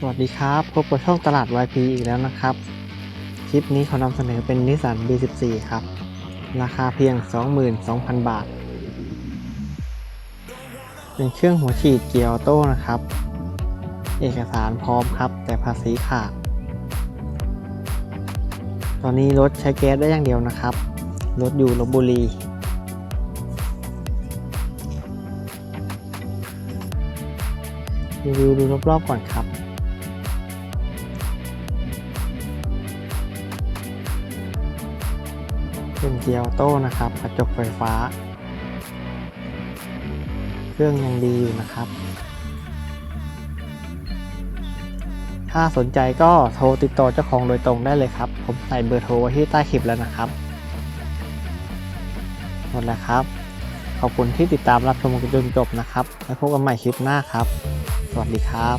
สวัสดีครับ พบกับช่องตลาด YP อีกแล้วนะครับ คลิปนี้เขานำเสนอเป็นนิสสัน B14 ครับ ราคาเพียง 22,000 บาท เป็นเครื่องหัวฉีดเกียร์ออโต้นะครับ เอกสารพร้อมครับ แต่ภาษีขาด ตอนนี้รถใช้แก๊สได้อย่างเดียวนะครับ รถอยู่ลบบุรีรีวิวดูรอบๆก่อนครับ เป็นเกียร์ออโต้นะครับกระจกไฟฟ้า เครื่องยังดีอยู่นะครับ ถ้าสนใจก็โทรติดต่อเจ้าของโดยตรงได้เลยครับ ผมใส่เบอร์โทรไว้ที่ใต้คลิปแล้วนะครับหมดแล้วครับ ขอบคุณที่ติดตามรับชมจนจบนะครับ แล้วพบกันใหม่คลิปหน้าครับ สวัสดีครับ